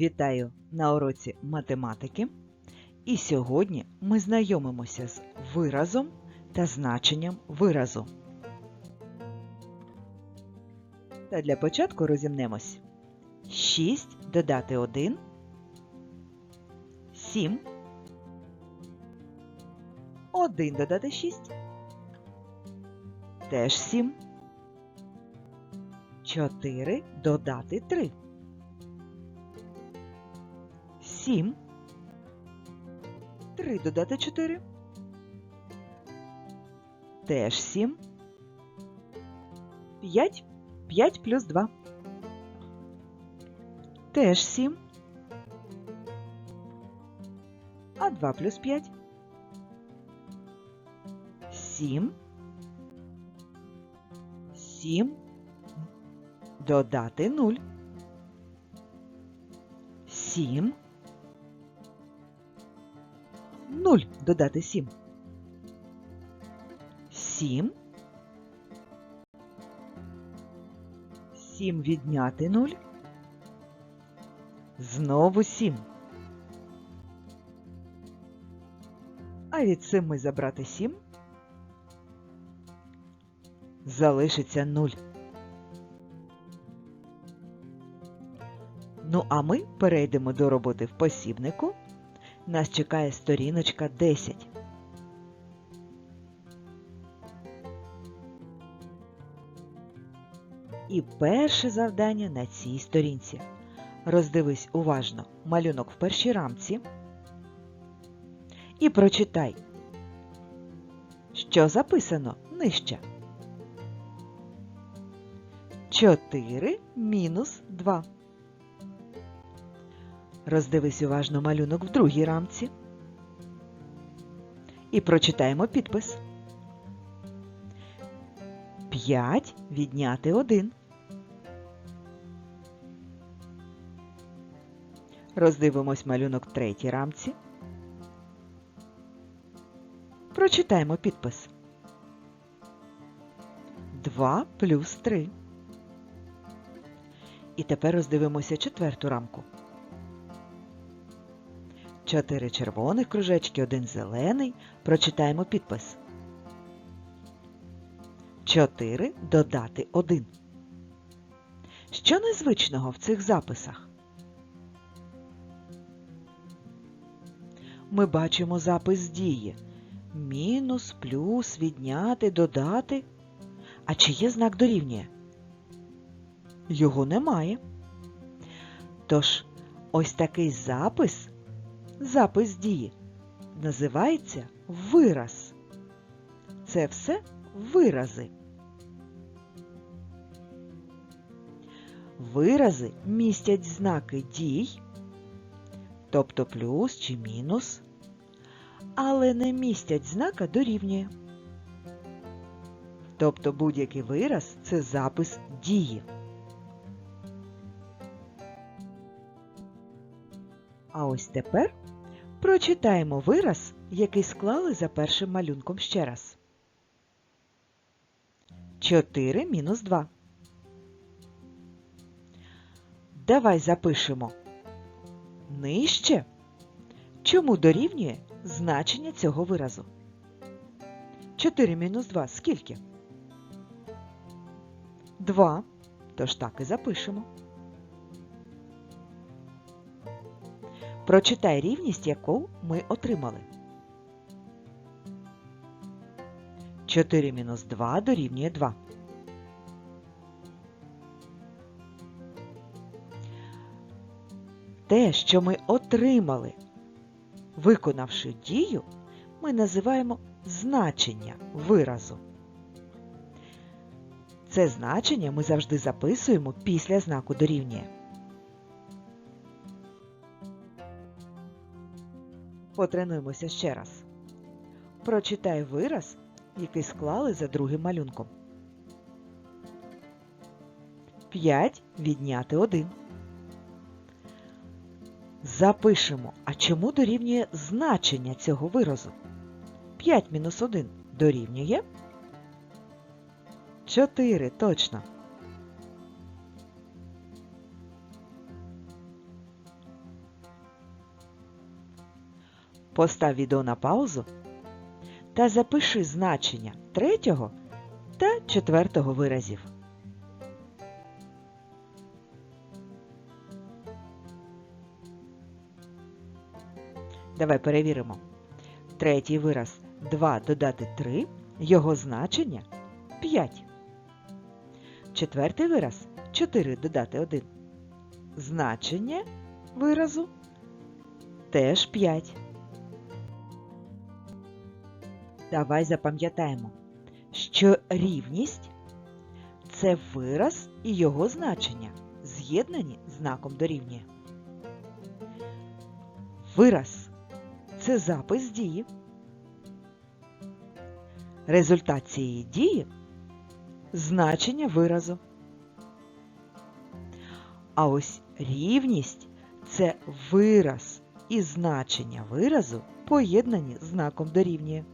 Вітаю на уроці математики. І сьогодні ми знайомимося з виразом та значенням виразу. Та для початку розімнемось. 6 додати 1 7 1 додати 6 теж 7 4 додати 3 7 3 додати 4 теж 7 5 5 плюс 2 теж 7 а 2 плюс 5 7 7 додати 0 7 0 додати 7 7 7 відняти 0 знову 7 а від 7 забрати 7 залишиться 0 Ну, а ми перейдемо до роботи в посібнику. Нас чекає сторіночка 10. І перше завдання на цій сторінці. Роздивись уважно малюнок в першій рамці і прочитай, що записано нижче. 4 мінус 2. Роздивись уважно малюнок в другій рамці. І прочитаємо підпис. 5 відняти 1. Роздивимось малюнок в третій рамці. Прочитаємо підпис. 2 плюс 3. І тепер роздивимося четверту рамку. Чотири червоних кружечки, один зелений. Прочитаємо підпис. 4 додати 1. Що незвичного в цих записах? Ми бачимо запис дії. Мінус, плюс, відняти, додати. А чи є знак дорівнює? Його немає. Тож, ось такий запис запис дії називається вираз. Це все вирази. Вирази містять знаки дій, тобто плюс чи мінус, але не містять знака дорівнює. Тобто будь-який вираз це запис дії. А ось тепер прочитаємо вираз, який склали за першим малюнком ще раз. 4 мінус 2. Давай запишемо нижче, чому дорівнює значення цього виразу. 4 мінус 2 скільки? 2. Тож так і запишемо. Прочитай рівність, яку ми отримали. 4 мінус 2 дорівнює 2. Те, що ми отримали, виконавши дію, ми називаємо значення виразу. Це значення ми завжди записуємо після знаку дорівнює. Потренуємося ще раз. Прочитай вираз, який склали за другим малюнком. 5 відняти 1. Запишемо, а чому дорівнює значення цього виразу? 5 мінус 1 дорівнює 4, точно. Постав відео на паузу та запиши значення третього та четвертого виразів. Давай перевіримо. Третій вираз 2 додати 3, його значення 5. Четвертий вираз 4 додати 1. Значення виразу теж 5. Давай запам'ятаємо, що рівність це вираз і його значення, з'єднані знаком дорівнює. Вираз це запис дії. Результат цієї дії значення виразу. А ось рівність це вираз і значення виразу поєднані знаком дорівнює.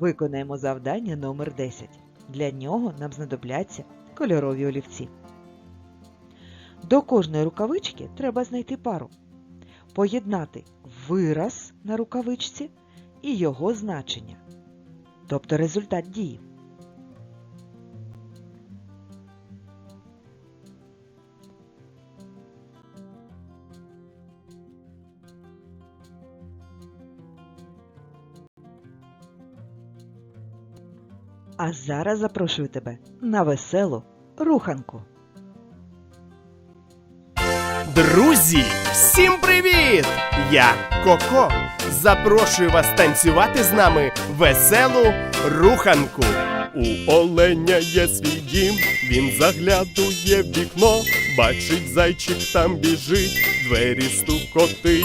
Виконаємо завдання номер 10. Для нього нам знадобляться кольорові олівці. До кожної рукавички треба знайти пару. Поєднати вираз на рукавичці і його значення, тобто результат дії. А зараз запрошую тебе на веселу руханку. Друзі, всім привіт! Я Коко. Запрошую вас танцювати з нами веселу руханку. У оленя є свій дім, він заглядує в вікно, бачить зайчик там біжить, двері стукотить.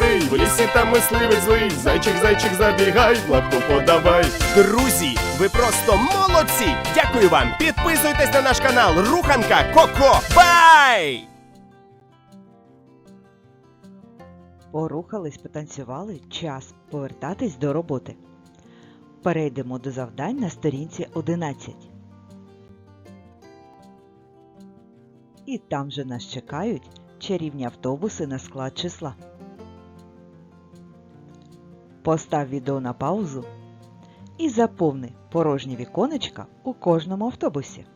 відкрий, в лісі там мисливець злий. Зайчик, зайчик, забігай, лапку подавай. Друзі, ви просто молодці! Дякую вам! Підписуйтесь на наш канал Руханка Коко. Бай! Порухались, потанцювали, час повертатись до роботи. Перейдемо до завдань на сторінці 11. І там же нас чекають чарівні автобуси на склад числа. Постав відео на паузу і заповни порожні віконечка у кожному автобусі.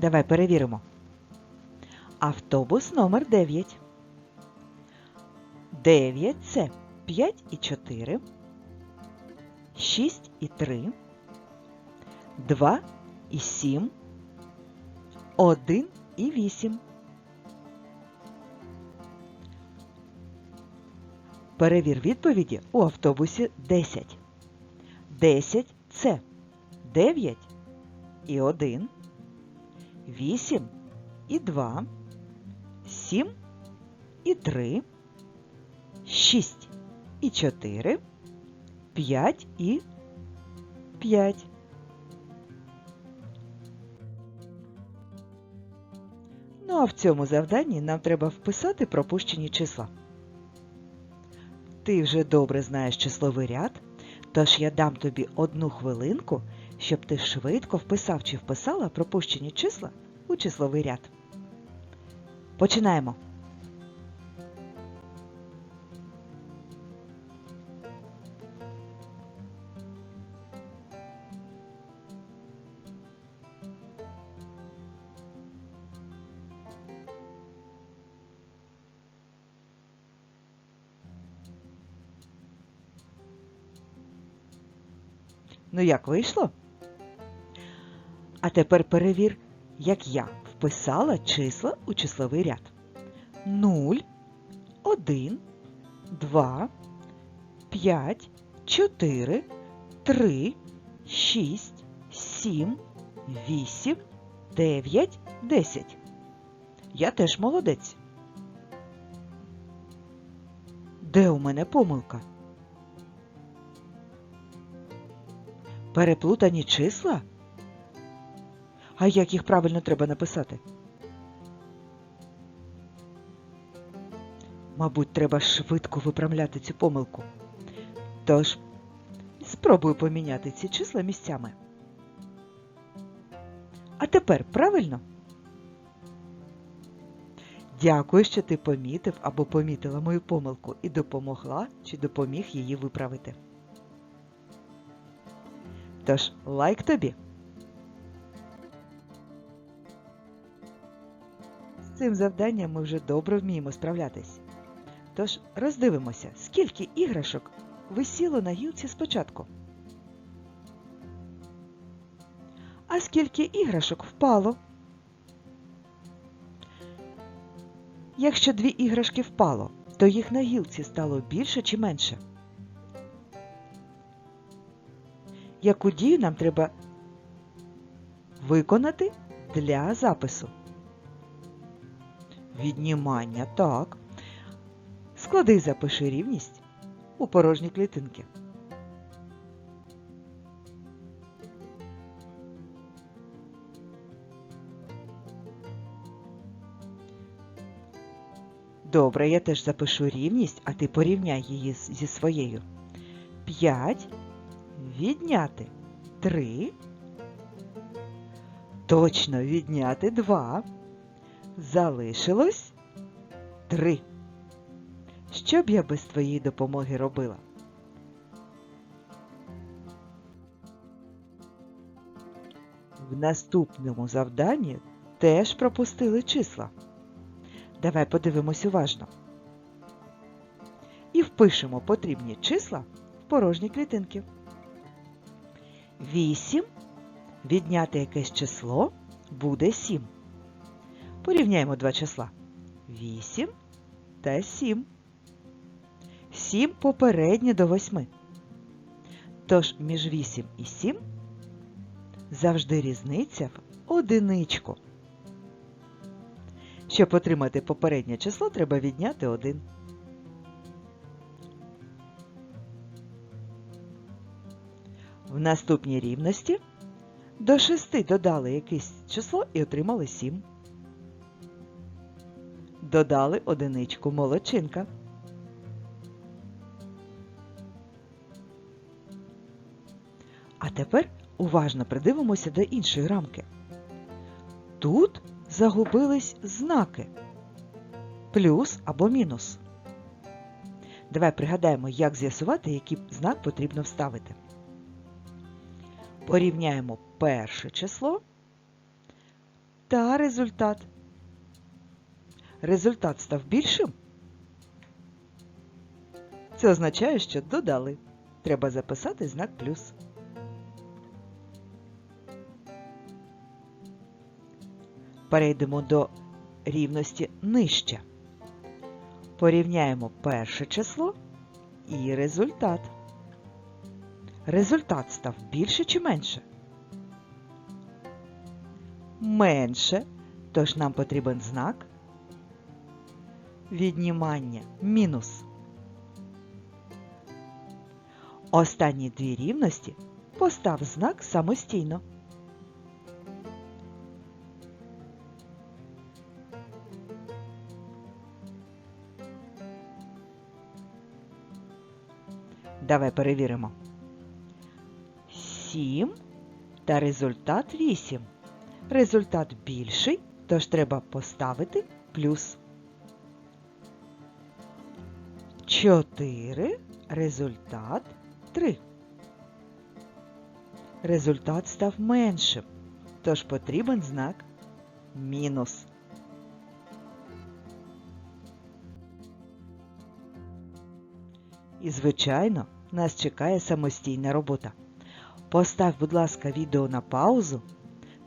Давай перевіримо. Автобус номер 9. 9 це 5 і 4, 6 і 3, 2 і 7, 1 і 8. Перевір відповіді у автобусі 10. 10 це 9 і 1, 8 і 2, 7 і 3, 6 і 4, 5 і 5. Ну а в цьому завданні нам треба вписати пропущені числа. Ти вже добре знаєш числовий ряд, тож я дам тобі одну хвилинку, щоб ти швидко вписав чи вписала пропущені числа у числовий ряд. Починаємо. Ну як вийшло? А тепер перевір, як я вписала числа у числовий ряд. 0, 1, 2, 5, 4, 3, 6, 7, 8, 9, 10. Я теж молодець. Де у мене помилка? Переплутані числа? А як їх правильно треба написати? Мабуть, треба швидко виправляти цю помилку. Тож, спробую поміняти ці числа місцями. А тепер правильно? Дякую, що ти помітив або помітила мою помилку і допомогла чи допоміг її виправити. Тож лайк тобі. З цим завданням ми вже добре вміємо справлятись. Тож роздивимося, скільки іграшок висіло на гілці спочатку. А скільки іграшок впало? Якщо дві іграшки впало, то їх на гілці стало більше чи менше? Яку дію нам треба виконати для запису. Віднімання так. Склади і запиши рівність у порожні клітинки. Добре, я теж запишу рівність, а ти порівняй її зі своєю. 5 відняти 3. Точно відняти 2. Залишилось 3. Що б я без твоєї допомоги робила? В наступному завданні теж пропустили числа. Давай подивимось уважно. І впишемо потрібні числа в порожні клітинки. 8 відняти якесь число буде 7. Порівняємо два числа. 8 та 7. 7 попереднє до 8. Тож між 8 і 7 завжди різниця в одиничку. Щоб отримати попереднє число, треба відняти 1. В наступній рівності до 6 додали якесь число і отримали 7. Додали одиничку молодчинка. А тепер уважно придивимося до іншої рамки. Тут загубились знаки плюс або мінус. Давай пригадаємо, як з'ясувати, який знак потрібно вставити. Порівняємо перше число та результат. Результат став більшим. Це означає, що додали. Треба записати знак плюс. Перейдемо до рівності нижче. Порівняємо перше число і результат. Результат став більше чи менше? менше, тож нам потрібен знак віднімання мінус. Останні дві рівності постав знак самостійно. Давай перевіримо. 7 та результат 8. Результат більший, тож треба поставити плюс. 4. Результат 3. Результат став меншим, тож потрібен знак мінус. І, звичайно, нас чекає самостійна робота. Постав, будь ласка, відео на паузу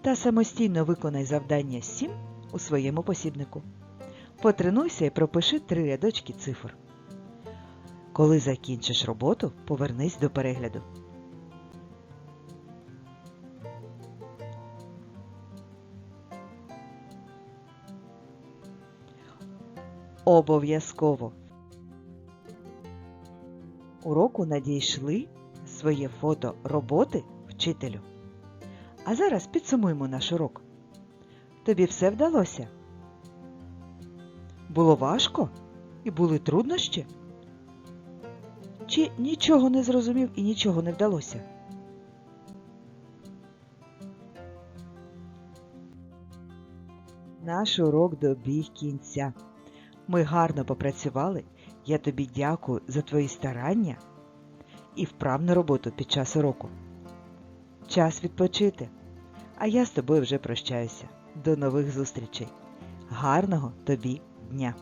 та самостійно виконай завдання 7 у своєму посібнику. Потренуйся і пропиши три рядочки цифр. Коли закінчиш роботу, повернись до перегляду. Обов'язково. Уроку надійшли своє фото роботи вчителю. А зараз підсумуємо наш урок. Тобі все вдалося? Було важко? І були труднощі? Чи нічого не зрозумів і нічого не вдалося? Наш урок добіг кінця. Ми гарно попрацювали. Я тобі дякую за твої старання і вправну роботу під час уроку. Час відпочити. А я з тобою вже прощаюся. До нових зустрічей. Гарного тобі дня!